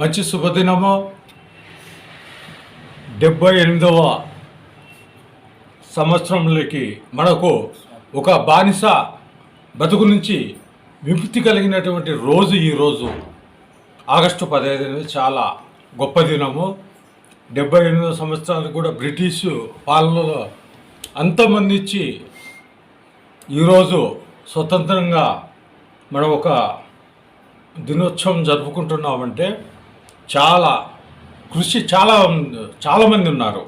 మంచి శుభదినము. డెబ్బై ఎనిమిదవ సంవత్సరంలోకి మనకు ఒక బానిస బతుకు నుంచి విముక్తి కలిగినటువంటి రోజు ఈ రోజు. ఆగస్టు పదహైదు అనేది చాలా గొప్ప దినము. డెబ్బై ఎనిమిదవ సంవత్సరాలు కూడా బ్రిటిష్ పాలనలో అంతమంది ఇచ్చి ఈరోజు స్వతంత్రంగా మనం ఒక దినోత్సవం జరుపుకుంటున్నామంటే చాలా కృషి చాలా చాలామంది ఉన్నారు.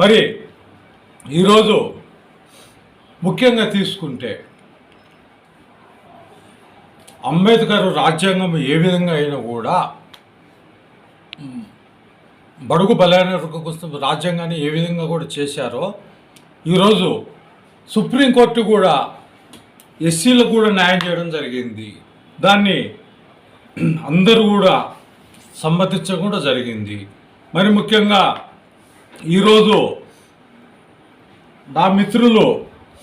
మరి ఈరోజు ముఖ్యంగా తీసుకుంటే అంబేద్కర్ రాజ్యాంగం ఏ విధంగా అయినా కూడా బడుగు బలైన కోసం రాజ్యాంగాన్ని ఏ విధంగా కూడా చేశారో ఈరోజు సుప్రీంకోర్టు కూడా ఎస్సీలకు కూడా న్యాయం చేయడం జరిగింది. దాన్ని అందరూ కూడా సమ్మతించడం కూడా జరిగింది. మరి ముఖ్యంగా ఈరోజు నా మిత్రులు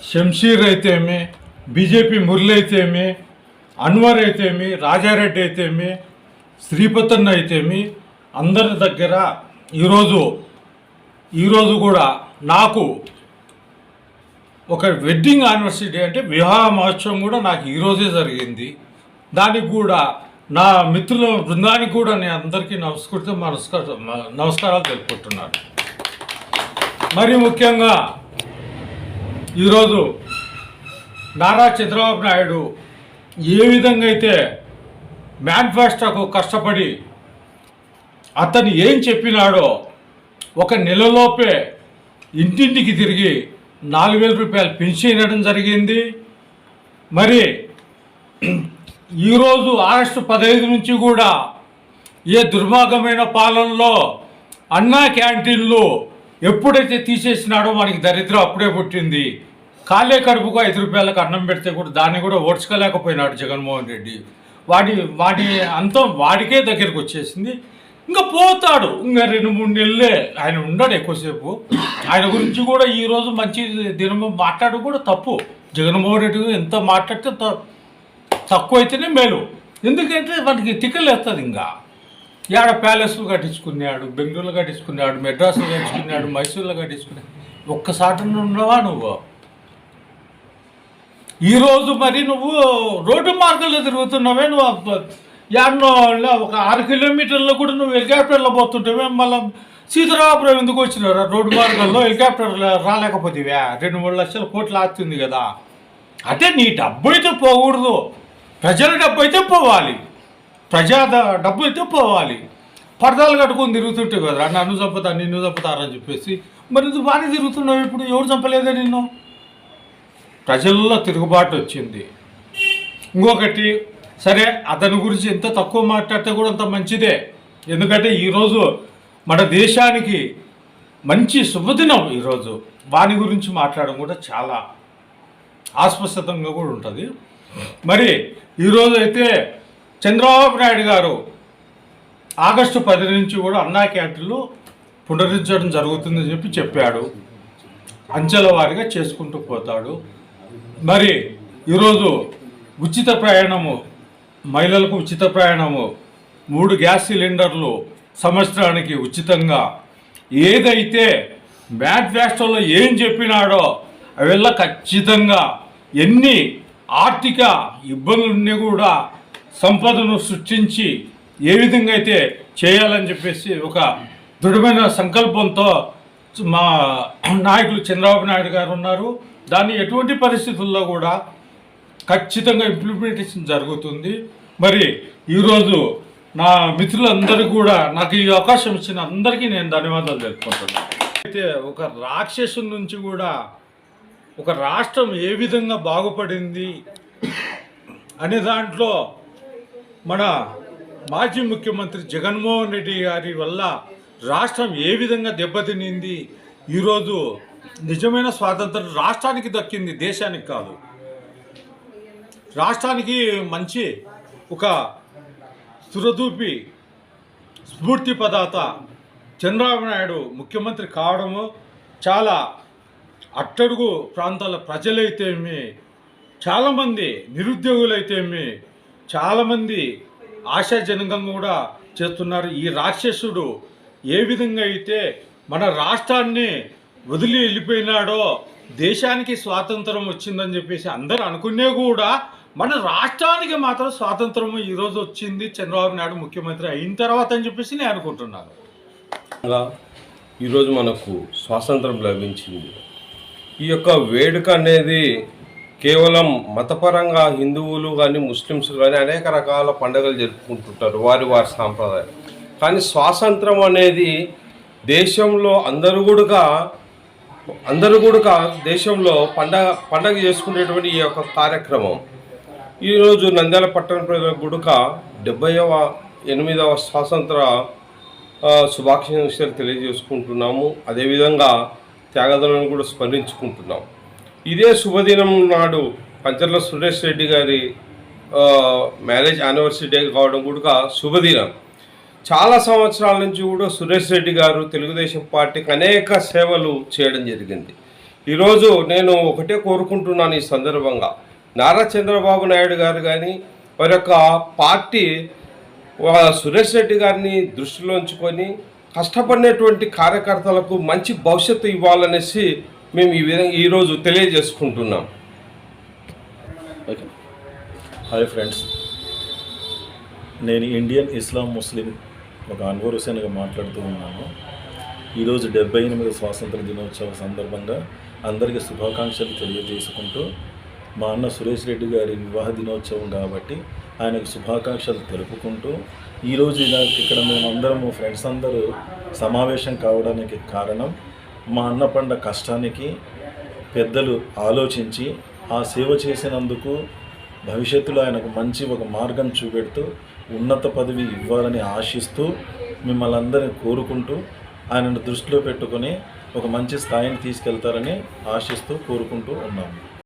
షంషీర్ అయితేమి బీజేపీ మురళి అయితేమి అన్వర్ అయితేమి రాజారెడ్డి అయితేమి శ్రీపతన్ అయితేమి అందరి దగ్గర ఈరోజు ఈరోజు కూడా నాకు ఒక వెడ్డింగ్ యానివర్సరీ అంటే వివాహ మహోత్సవం కూడా నాకు ఈరోజే జరిగింది. దానికి కూడా నా మిత్రుల బృందానికి కూడా నేను అందరికీ నమస్కృతి నమస్కార నమస్కారాలు తెలుపుకుంటున్నాను. మరి ముఖ్యంగా ఈరోజు నారా చంద్రబాబు నాయుడు ఏ విధంగా అయితే మేనిఫెస్టోకు కష్టపడి అతను ఏం చెప్పినాడో ఒక నెలలోపే ఇంటింటికి తిరిగి నాలుగు వేల రూపాయలు పెన్షన్ ఇవ్వడం జరిగింది. మరి ఈరోజు ఆగస్టు పదహైదు నుంచి కూడా ఏ దుర్మార్గమైన పాలనలో అన్నా క్యాంటీన్లు ఎప్పుడైతే తీసేసినాడో మనకి దరిద్రం అప్పుడే పుట్టింది. కాలే కడుపుకు ఐదు రూపాయలకు అన్నం పెడితే కూడా దాన్ని కూడా ఓడ్చుకోలేకపోయినాడు జగన్మోహన్ రెడ్డి. వాడి వాడి అంతం వాడికే దగ్గరికి వచ్చేసింది. ఇంకా పోతాడు. ఇంకా రెండు మూడు నెలలే ఆయన ఉండడు ఎక్కువసేపు. ఆయన గురించి కూడా ఈరోజు మంచి దినము మాట్లాడు కూడా తప్పు. జగన్మోహన్ రెడ్డి ఎంత మాట్లాడితే తక్కువ అయితేనే మేలు. ఎందుకంటే వాటికి టికెట్లు వేస్తుంది ఇంకా. ఏడ ప్యాలెస్లు కట్టించుకున్నాడు బెంగళూరులో కట్టించుకున్నాడు మెడ్రాస్లో కట్టించుకున్నాడు మైసూర్లో కట్టించుకున్నాడు. ఒక్కసారి ఉండవా నువ్వు? ఈరోజు మరి నువ్వు రోడ్డు మార్గంలో తిరుగుతున్నావే నువ్వు అబ్బ- ఒక ఆరు కిలోమీటర్లో కూడా నువ్వు హెలికాప్టర్లో పోతుంటావే మళ్ళీ సీతారామపురం ఎందుకు వచ్చినారు? రోడ్డు మార్గంలో హెలికాప్టర్ రాలేకపోతేవే? రెండు మూడు లక్షల కోట్లు ఆస్తుంది కదా. అంటే నీ డబ్బు అయితే పోకూడదు. ప్రజల డబ్బు అయితే పోవాలి. ప్రజా డబ్బు అయితే పోవాలి. పరదాలు కట్టుకొని తిరుగుతుంటే కదా నన్ను చంపుతా నిన్ను చంపుతారని చెప్పేసి. మరి నువ్వు బాగానే తిరుగుతున్నావు ఇప్పుడు ఎవరు చంపలేదా నిన్ను? ప్రజల్లో తిరుగుబాటు వచ్చింది. ఇంకొకటి సరే అతని గురించి ఎంత తక్కువ మాట్లాడితే కూడా అంత మంచిదే. ఎందుకంటే ఈరోజు మన దేశానికి మంచి శుభదినం ఈరోజు. వాని గురించి మాట్లాడడం కూడా చాలా ఆస్పష్టంగా కూడా ఉంటుంది. మరి ఈరోజు అయితే చంద్రబాబు నాయుడు గారు ఆగస్టు పది నుంచి కూడా అన్నా క్యాంటీన్లు పునరుద్ధరించడం జరుగుతుందని చెప్పి చెప్పాడు. అంచెల వారిగా చేసుకుంటూ పోతాడు. మరి ఈరోజు ఉచిత ప్రయాణము మహిళలకు ఉచిత ప్రయాణము మూడు గ్యాస్ సిలిండర్లు సంవత్సరానికి ఉచితంగా. ఏదైతే మేనిఫెస్టోలో ఏం చెప్పినాడో అవెల్లా ఖచ్చితంగా ఎన్ని ఆర్థిక ఇబ్బందులన్నీ కూడా సంపదను సృష్టించి ఏ విధంగా అయితే చేయాలని చెప్పేసి ఒక దృఢమైన సంకల్పంతో మా నాయకులు చంద్రబాబు నాయుడు గారు ఉన్నారు. దాన్ని ఎటువంటి పరిస్థితుల్లో కూడా ఖచ్చితంగా ఇంప్లిమెంటేషన్ జరుగుతుంది. మరి ఈరోజు నా మిత్రులందరూ కూడా నాకు ఈ అవకాశం ఇచ్చిన అందరికీ నేను ధన్యవాదాలు తెలుపుకుంటున్నాను. అయితే ఒక రాక్షసు నుంచి కూడా ఒక రాష్ట్రం ఏ విధంగా బాగుపడింది అనే దాంట్లో మన మాజీ ముఖ్యమంత్రి జగన్మోహన్ రెడ్డి గారి వల్ల రాష్ట్రం ఏ విధంగా దెబ్బతినింది ఈరోజు నిజమైన స్వాతంత్రం రాష్ట్రానికి దక్కింది దేశానికి కాదు. రాష్ట్రానికి మంచి ఒక సురదూపి స్ఫూర్తి పదాత చంద్రబాబు నాయుడు ముఖ్యమంత్రి కావడము చాలా అట్టడుగు ప్రాంతాల ప్రజలైతేమి చాలామంది నిరుద్యోగులైతేమి చాలామంది ఆశాజనకంగా కూడా చేస్తున్నారు. ఈ రాక్షసుడు ఏ విధంగా అయితే మన రాష్ట్రాన్ని వదిలి వెళ్ళిపోయినాడో దేశానికి స్వాతంత్రం వచ్చిందని చెప్పేసి అందరూ అనుకునే కూడా మన రాష్ట్రానికి మాత్రం స్వాతంత్రం ఈరోజు వచ్చింది. చంద్రబాబు నాయుడు ముఖ్యమంత్రి అయిన తర్వాత అని చెప్పేసి నేను అనుకుంటున్నాను. ఈరోజు మనకు స్వాతంత్రం లభించింది. ఈ యొక్క వేడుక అనేది కేవలం మతపరంగా హిందువులు కానీ ముస్లిమ్స్ కానీ అనేక రకాల పండుగలు జరుపుకుంటుంటారు వారి వారి సాంప్రదాయం కానీ స్వాతంత్రం అనేది దేశంలో అందరూ కూడా అందరూ కూడా దేశంలో పండగ పండగ చేసుకునేటువంటి ఈ యొక్క కార్యక్రమం. ఈరోజు నంద్యాల పట్టణ ప్రజల గుడుక డెబ్బైవ ఎనిమిదవ స్వాతంత్ర శుభాక్షలు శుభాకాంక్షలు తెలియజేసుకుంటున్నాము. అదేవిధంగా త్యాగదలను కూడా స్మరించుకుంటున్నాం. ఇదే శుభదినం నాడు పంచర్ల సురేష్ రెడ్డి గారి మ్యారేజ్ యానివర్సరీ డే కావడం కూడా శుభదినం. చాలా సంవత్సరాల నుంచి కూడా సురేష్ రెడ్డి గారు తెలుగుదేశం పార్టీకి అనేక సేవలు చేయడం జరిగింది. ఈరోజు నేను ఒకటే కోరుకుంటున్నాను ఈ సందర్భంగా. నారా చంద్రబాబు నాయుడు గారు కానీ వారి యొక్క పార్టీ సురేష్ రెడ్డి గారిని దృష్టిలో ఉంచుకొని కష్టపడినటువంటి కార్యకర్తలకు మంచి భవిష్యత్తు ఇవ్వాలనేసి మేము ఈ విధంగా ఈరోజు తెలియజేసుకుంటున్నాం. ఓకే హాయ్ ఫ్రెండ్స్ నేను ఇండియన్ ఇస్లాం ముస్లిం ఒక అన్వర్ హుసేన్గా మాట్లాడుతూ ఉన్నాను. ఈరోజు డెబ్బై ఎనిమిది స్వాతంత్ర దినోత్సవ సందర్భంగా అందరికీ శుభాకాంక్షలు తెలియజేసుకుంటూ మా అన్న సురేష్ రెడ్డి గారి వివాహ దినోత్సవం కాబట్టి ఆయనకు శుభాకాంక్షలు తెలుపుకుంటూ ఈరోజు ఇలా ఇక్కడ మేమందరము ఫ్రెండ్స్ అందరూ సమావేశం కావడానికి కారణం మా అన్న పండ కష్టానికి పెద్దలు ఆలోచించి ఆ సేవ చేసినందుకు భవిష్యత్తులో ఆయనకు మంచి ఒక మార్గం చూపెడుతూ ఉన్నత పదవి ఇవ్వాలని ఆశిస్తూ మిమ్మల్ని అందరిని కోరుకుంటూ ఆయనను దృష్టిలో పెట్టుకొని ఒక మంచి స్థాయిని తీసుకెళ్తారని ఆశిస్తూ కోరుకుంటూ ఉన్నాము.